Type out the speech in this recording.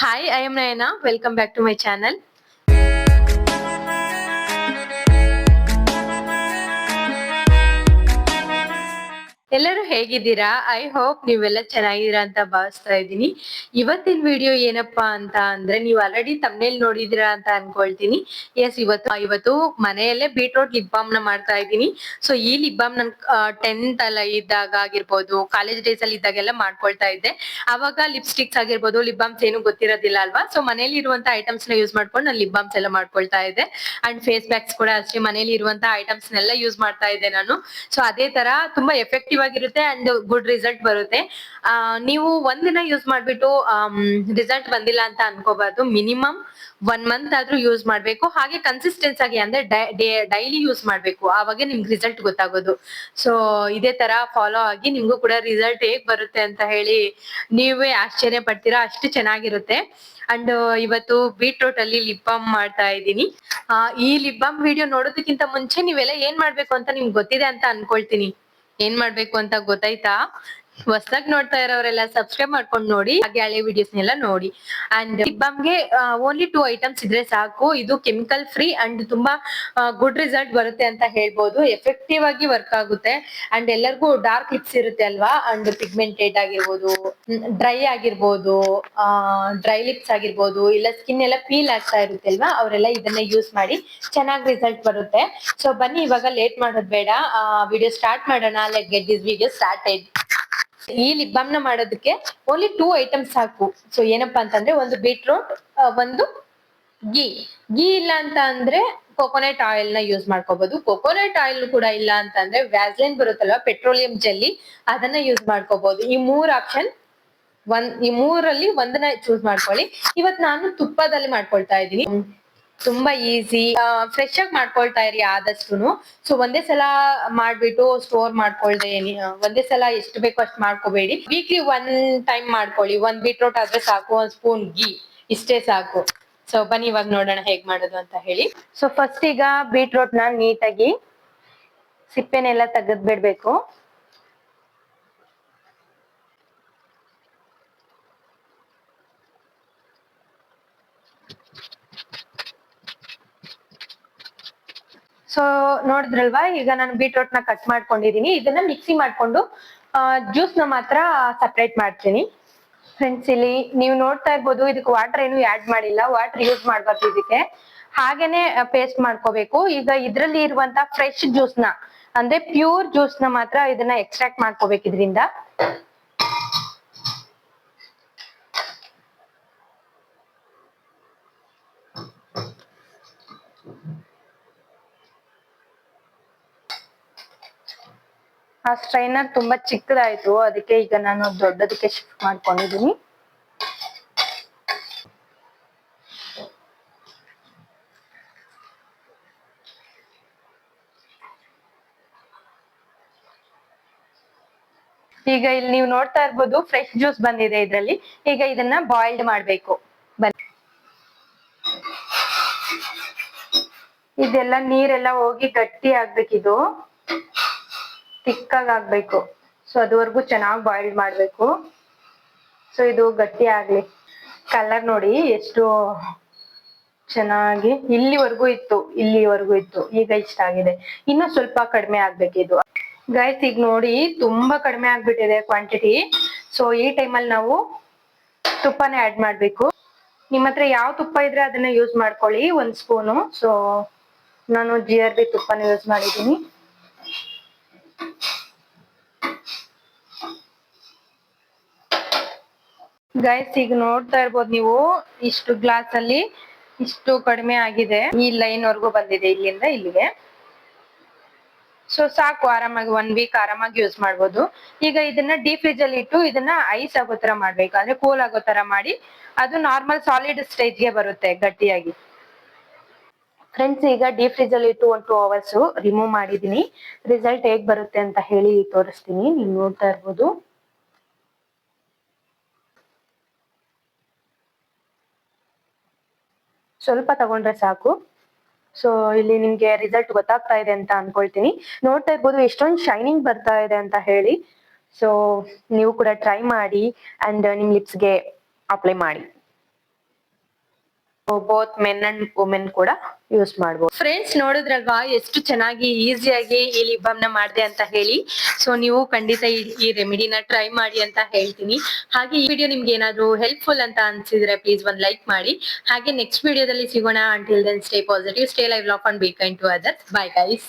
Hi, I am Naina. Welcome back to my channel. ಎಲ್ಲರೂ ಹೇಗಿದ್ದೀರಾ I hope ನೀವೆಲ್ಲ ಚೆನ್ನಾಗಿದ್ದೀರಾ ಅಂತ ಭಾವಿಸ್ತಾ ಇದ್ದೀನಿ ಇವತ್ತಿನ ವಿಡಿಯೋ ಏನಪ್ಪಾ ಅಂತ ಅಂದ್ರೆ ನೀವು ಆಲ್ರೆಡಿ ತಮ್ನೇಲ್ ನೋಡಿದಿರಾ ಅಂತ ಅನ್ಕೊಳ್ತೀನಿ ಎಸ್ ಇವತ್ತು ಇವತ್ತು ಮನೆಯಲ್ಲೇ ಬೀಟ್ರೋಟ್ ಲಿಪ್ ಬಾಮ್ ನ ಮಾಡ್ತಾ ಇದ್ದೀನಿ ಸೊ ಈ ಲಿಪ್ ನನ್ ಟೆಂತ್ ಅಲ್ಲ ಇದ್ದಾಗ ಆಗಿರ್ಬೋದು ಕಾಲೇಜ್ ಡೇಸ್ ಅಲ್ಲಿ ಇದ್ದಾಗೆಲ್ಲ ಮಾಡ್ಕೊಳ್ತಾ ಇದ್ದೆ ಅವಾಗ ಲಿಪ್ಸ್ಟಿಕ್ಸ್ ಆಗಿರ್ಬೋದು ಲಿಪ್ ಬಾಮ್ಸ್ ಏನು ಗೊತ್ತಿರೋದಿಲ್ಲ ಅಲ್ವಾ ಸೊ ಮನೇಲಿ ಇರುವಂತ ಐಟಮ್ಸ್ ನ ಯೂಸ್ ಮಾಡ್ಕೊಂಡು ನಾನು ಲಿಪ್ ಎಲ್ಲ ಮಾಡ್ಕೊಳ್ತಾ ಇದ್ದೆ ಅಂಡ್ ಫೇಸ್ ಪ್ಯಾಕ್ಸ್ ಕೂಡ ಅಷ್ಟೇ ಮನೇಲಿ ಇರುವಂತ ಐಟಮ್ಸ್ ನೆಲ್ಲ ಯೂಸ್ ಮಾಡ್ತಾ ಇದ್ದೆ ನಾನು ಸೊ ಅದೇ ತರ ತುಂಬಾ ಎಫೆಕ್ಟಿವ್ ಎಫೆಕ್ಟಿವ್ ಆಗಿರುತ್ತೆ ಅಂಡ್ ಗುಡ್ ರಿಸಲ್ಟ್ ಬರುತ್ತೆ ನೀವು ಒಂದಿನ ಯೂಸ್ ಮಾಡ್ಬಿಟ್ಟು ರಿಸಲ್ಟ್ ಬಂದಿಲ್ಲ ಅಂತ ಅನ್ಕೋಬಾರ್ದು ಮಿನಿಮಮ್ ಒನ್ ಮಂತ್ ಆದ್ರೂ ಯೂಸ್ ಮಾಡ್ಬೇಕು ಹಾಗೆ ಕನ್ಸಿಸ್ಟೆನ್ಸ್ ಆಗಿ ಅಂದ್ರೆ ಡೈಲಿ ಯೂಸ್ ಮಾಡ್ಬೇಕು ಆವಾಗ ನಿಮ್ಗೆ ರಿಸಲ್ಟ್ ಗೊತ್ತಾಗೋದು ಸೊ ಇದೇ ತರ ಫಾಲೋ ಆಗಿ ನಿಮ್ಗೂ ಕೂಡ ರಿಸಲ್ಟ್ ಹೇಗ್ ಬರುತ್ತೆ ಅಂತ ಹೇಳಿ ನೀವೇ ಆಶ್ಚರ್ಯ ಪಡ್ತೀರಾ ಅಷ್ಟು ಚೆನ್ನಾಗಿರುತ್ತೆ ಅಂಡ್ ಇವತ್ತು ಬೀಟ್ರೂಟ್ ಅಲ್ಲಿ ಲಿಪ್ ಬಾಮ್ ಮಾಡ್ತಾ ಇದ್ದೀನಿ ಈ ಲಿಪ್ ಬಾಮ್ ವಿಡಿಯೋ ನೋಡೋದಕ್ಕಿಂತ ಮುಂಚೆ ನೀವೆಲ್ಲ ಏನ್ ಮಾಡ್ಬೇಕು ಅಂತ ನಿಮ್ಗೆ ಗೊತ್ತಿದೆ ಅಂತ ಅನ್ಕೊಳ್ತೀನಿ ಏನ್ ಮಾಡ್ಬೇಕು ಅಂತ ಗೊತ್ತಾಯ್ತಾ ಹೊಸದಾಗಿ ನೋಡ್ತಾ ಇರೋರೆಲ್ಲ ಸಬ್ಸ್ಕ್ರೈಬ್ ಮಾಡ್ಕೊಂಡು ನೋಡಿ ಹಾಗೆ ಹಳೆ ವಿಡಿಯೋಸ್ ನೆಲ್ಲ ನೋಡಿ ಅಂಡ್ ಗೆ ಓನ್ಲಿ ಟೂ ಐಟಮ್ಸ್ ಇದ್ರೆ ಸಾಕು ಇದು ಕೆಮಿಕಲ್ ಫ್ರೀ ಅಂಡ್ ತುಂಬಾ ಗುಡ್ ರಿಸಲ್ಟ್ ಬರುತ್ತೆ ಅಂತ ಹೇಳ್ಬೋದು ಎಫೆಕ್ಟಿವ್ ಆಗಿ ವರ್ಕ್ ಆಗುತ್ತೆ ಅಂಡ್ ಎಲ್ಲರಿಗೂ ಡಾರ್ಕ್ ಲಿಪ್ಸ್ ಇರುತ್ತೆ ಅಲ್ವಾ ಅಂಡ್ ಪಿಗ್ಮೆಂಟೆಡ್ ಆಗಿರ್ಬೋದು ಡ್ರೈ ಆಗಿರ್ಬೋದು ಡ್ರೈ ಲಿಪ್ಸ್ ಆಗಿರ್ಬೋದು ಇಲ್ಲ ಸ್ಕಿನ್ ಎಲ್ಲ ಪೀಲ್ ಆಗ್ತಾ ಇರುತ್ತೆ ಅಲ್ವಾ ಅವರೆಲ್ಲ ಇದನ್ನ ಯೂಸ್ ಮಾಡಿ ಚೆನ್ನಾಗಿ ರಿಸಲ್ಟ್ ಬರುತ್ತೆ ಸೊ ಬನ್ನಿ ಇವಾಗ ಲೇಟ್ ಮಾಡೋದು ಬೇಡ ವಿಡಿಯೋ ಸ್ಟಾರ್ಟ್ ಮಾಡೋಣ like get this video start ಈ ಲಿಪ್ ಬಾಮ್ ನ ಮಾಡೋದಕ್ಕೆ ಓನ್ಲಿ ಟೂ ಐಟಮ್ಸ್ ಸಾಕು ಸೊ ಏನಪ್ಪಾ ಅಂತಂದ್ರೆ ಒಂದು ಬೀಟ್ರೂಟ್ ಒಂದು ಗೀ ಗೀ ಇಲ್ಲ ಅಂತ ಅಂದ್ರೆ ಕೋಕೋನಟ್ ಆಯಿಲ್ ನ ಯೂಸ್ ಮಾಡ್ಕೋಬಹುದು ಕೋಕೋನಟ್ ಆಯಿಲ್ ಕೂಡ ಇಲ್ಲ ಅಂತ ಅಂದ್ರೆ ವ್ಯಾಸ್ಲೈನ್ ಬರುತ್ತಲ್ವಾ ಪೆಟ್ರೋಲಿಯಂ ಜೆಲ್ಲಿ ಅದನ್ನ ಯೂಸ್ ಮಾಡ್ಕೋಬಹುದು ಈ ಮೂರ್ ಆಪ್ಷನ್ ಒಂದ್ ಈ ಮೂರಲ್ಲಿ ಒಂದನ್ನ ಚೂಸ್ ಮಾಡ್ಕೊಳ್ಳಿ ಇವತ್ ನಾನು ತುಪ್ಪದಲ್ಲಿ ಮಾಡ್ಕೊಳ್ತಾ ಇದ್ದೀನಿ ತುಂಬಾ ಈಸಿ ಫ್ರೆಶ್ ಆಗಿ ಮಾಡ್ಕೊಳ್ತಾ ಇರಿ ಆದಷ್ಟು ಸೊ ಒಂದೇ ಸಲ ಮಾಡ್ಬಿಟ್ಟು ಸ್ಟೋರ್ ಮಾಡ್ಕೊಳ್ದೆ ಒಂದೇ ಸಲ ಎಷ್ಟು ಬೇಕೋ ಅಷ್ಟು ಮಾಡ್ಕೋಬೇಡಿ ವೀಕ್ಲಿ ಒನ್ ಟೈಮ್ ಮಾಡ್ಕೊಳ್ಳಿ ಒಂದ್ ಬೀಟ್ರೋಟ್ ಆದ್ರೆ ಸಾಕು ಒಂದ್ ಸ್ಪೂನ್ ಗೀ ಇಷ್ಟೇ ಸಾಕು ಸೊ ಬನ್ನಿ ಇವಾಗ ನೋಡೋಣ ಹೇಗ್ ಮಾಡೋದು ಅಂತ ಹೇಳಿ ಸೊ ಫಸ್ಟ್ ಈಗ ಬೀಟ್ರೋಟ್ ನ ನೀಟಾಗಿ ಸಿಪ್ಪೆನೆಲ್ಲ ತೆಗೆದ್ಬಿಡ್ಬೇಕು ಸೊ ನೋಡಿದ್ರಲ್ವಾ ಈಗ ನಾನು ಬೀಟ್ರೂಟ್ ನ ಕಟ್ ಮಾಡ್ಕೊಂಡಿದೀನಿ ಇದನ್ನ ಮಿಕ್ಸಿ ಮಾಡ್ಕೊಂಡು ಜ್ಯೂಸ್ ನ ಮಾತ್ರ ಸಪ್ರೇಟ್ ಮಾಡ್ತೀನಿ ಫ್ರೆಂಡ್ಸ್ ಇಲ್ಲಿ ನೀವು ನೋಡ್ತಾ ಇರ್ಬೋದು ಇದಕ್ಕೆ ವಾಟರ್ ಏನು ಆಡ್ ಮಾಡಿಲ್ಲ ವಾಟರ್ ಯೂಸ್ ಮಾಡ್ಬಾರ್ದು ಇದಕ್ಕೆ ಹಾಗೇನೆ ಪೇಸ್ಟ್ ಮಾಡ್ಕೋಬೇಕು ಈಗ ಇದ್ರಲ್ಲಿ ಇರುವಂತ ಫ್ರೆಶ್ ಜ್ಯೂಸ್ ನ ಅಂದ್ರೆ ಪ್ಯೂರ್ ಜ್ಯೂಸ್ ನ ಮಾತ್ರ ಇದನ್ನ ಎಕ್ಸ್ಟ್ರಾಕ್ಟ್ ಮಾಡ್ಕೋಬೇಕು ಇದರಿಂದ ಸ್ಟ್ರೈನರ್ ತುಂಬಾ ಚಿಕ್ಕದಾಯ್ತು ಅದಕ್ಕೆ ಈಗ ನಾನು ದೊಡ್ಡದಕ್ಕೆ ಶಿಫ್ಟ್ ಮಾಡ್ಕೊಂಡಿದ್ದೀನಿ ಈಗ ಇಲ್ಲಿ ನೀವು ನೋಡ್ತಾ ಇರ್ಬೋದು ಫ್ರೆಶ್ ಜ್ಯೂಸ್ ಬಂದಿದೆ ಇದರಲ್ಲಿ ಈಗ ಇದನ್ನ ಬಾಯ್ಲ್ಡ್ ಮಾಡ್ಬೇಕು ಬನ್ನಿ ಇದೆಲ್ಲ ನೀರೆಲ್ಲ ಹೋಗಿ ಗಟ್ಟಿ ಆಗ್ಬೇಕಿದು ಆಗಿ ಆಗ್ಬೇಕು ಸೊ ಅದುವರೆಗೂ ಚೆನ್ನಾಗಿ ಬಾಯ್ಲ್ ಮಾಡ್ಬೇಕು ಸೊ ಇದು ಗಟ್ಟಿ ಆಗ್ಲಿ ಕಲರ್ ನೋಡಿ ಎಷ್ಟು ಚೆನ್ನಾಗಿ ಇಲ್ಲಿವರೆಗೂ ಇತ್ತು ಇಲ್ಲಿವರೆಗೂ ಇತ್ತು ಈಗ ಇಷ್ಟ ಆಗಿದೆ ಇನ್ನು ಸ್ವಲ್ಪ ಕಡಿಮೆ ಆಗ್ಬೇಕಿದು ಗೈಸ್ ಈಗ ನೋಡಿ ತುಂಬಾ ಕಡಿಮೆ ಆಗ್ಬಿಟ್ಟಿದೆ ಕ್ವಾಂಟಿಟಿ ಸೊ ಈ ಟೈಮಲ್ಲಿ ನಾವು ತುಪ್ಪನೇ ಆ್ಯಡ್ ಮಾಡಬೇಕು ನಿಮ್ಮ ಹತ್ರ ಯಾವ ತುಪ್ಪ ಇದ್ರೆ ಅದನ್ನ ಯೂಸ್ ಮಾಡ್ಕೊಳ್ಳಿ ಒಂದ್ ಸ್ಪೂನು ಸೊ ನಾನು ಜಿ ಆರ್ ಬಿ ತುಪ್ಪನ ಯೂಸ್ ಮಾಡಿದ್ದೀನಿ ಗೈಸ್ ಈಗ ನೋಡ್ತಾ ಇರ್ಬೋದು ನೀವು ಇಷ್ಟು ಗ್ಲಾಸ್ ಅಲ್ಲಿ ಇಷ್ಟು ಕಡಿಮೆ ಆಗಿದೆ ಈ ಲೈನ್ ವರ್ಗು ಬಂದಿದೆ ಇಲ್ಲಿಂದ ಇಲ್ಲಿಗೆ ಸೊ ಸಾಕು ಆರಾಮಾಗಿ ಒನ್ ವೀಕ್ ಆರಾಮಾಗಿ ಯೂಸ್ ಮಾಡ್ಬೋದು ಈಗ ಇದನ್ನ ಡೀಪ್ ಫ್ರಿಜ್ ಅಲ್ಲಿ ಇಟ್ಟು ಇದನ್ನ ಐಸ್ ಆಗೋ ತರ ಮಾಡ್ಬೇಕು ಅಂದ್ರೆ ಕೂಲ್ ಆಗೋ ತರ ಮಾಡಿ ಅದು ನಾರ್ಮಲ್ ಸಾಲಿಡ್ ಗೆ ಬರುತ್ತೆ ಗಟ್ಟಿಯಾಗಿ ಫ್ರೆಂಡ್ಸ್ ಈಗ ಡೀಪ್ ಫ್ರಿಜ್ ಅಲ್ಲಿ ಇಟ್ಟು ಒನ್ ಟೂ ಅವರ್ಸ್ ರಿಮೂವ್ ಮಾಡಿದೀನಿ ರಿಸಲ್ಟ್ ಹೇಗ್ ಬರುತ್ತೆ ಅಂತ ಹೇಳಿ ತೋರಿಸ್ತೀನಿ ನೀವು ನೋಡ್ತಾ ಇರ್ಬೋದು ಸ್ವಲ್ಪ ತಗೊಂಡ್ರೆ ಸಾಕು ಸೊ ಇಲ್ಲಿ ನಿಮ್ಗೆ ರಿಸಲ್ಟ್ ಗೊತ್ತಾಗ್ತಾ ಇದೆ ಅಂತ ಅನ್ಕೊಳ್ತೀನಿ ನೋಡ್ತಾ ಇರ್ಬೋದು ಎಷ್ಟೊಂದು ಶೈನಿಂಗ್ ಬರ್ತಾ ಇದೆ ಅಂತ ಹೇಳಿ ಸೊ ನೀವು ಕೂಡ ಟ್ರೈ ಮಾಡಿ ಅಂಡ್ ನಿಮ್ ಲಿಪ್ಸ್ಗೆ ಅಪ್ಲೈ ಮಾಡಿ ಬೋತ್ ಮೆನ್ ಅಂಡ್ ವುಮೆನ್ ಕೂಡ ಯೂಸ್ ಮಾಡ್ಬೋದು ಫ್ರೆಂಡ್ಸ್ ನೋಡಿದ್ರಲ್ವಾ ಎಷ್ಟು ಚೆನ್ನಾಗಿ ಈಸಿಯಾಗಿ ಈ ಲಿಪ್ ಬಾಮ್ ನ ಮಾಡಿದೆ ಅಂತ ಹೇಳಿ ಸೊ ನೀವು ಖಂಡಿತ ಈ ರೆಮಿಡಿನ ಟ್ರೈ ಮಾಡಿ ಅಂತ ಹೇಳ್ತೀನಿ ಹಾಗೆ ಈ ವಿಡಿಯೋ ನಿಮ್ಗೆ ಏನಾದ್ರು ಹೆಲ್ಪ್ಫುಲ್ ಅಂತ ಅನ್ಸಿದ್ರೆ ಪ್ಲೀಸ್ ಒಂದ್ ಲೈಕ್ ಮಾಡಿ ಹಾಗೆ ನೆಕ್ಸ್ಟ್ ವಿಡಿಯೋದಲ್ಲಿ ಸಿಗೋಣ until then stay positive stay live lock on beak to other bye guys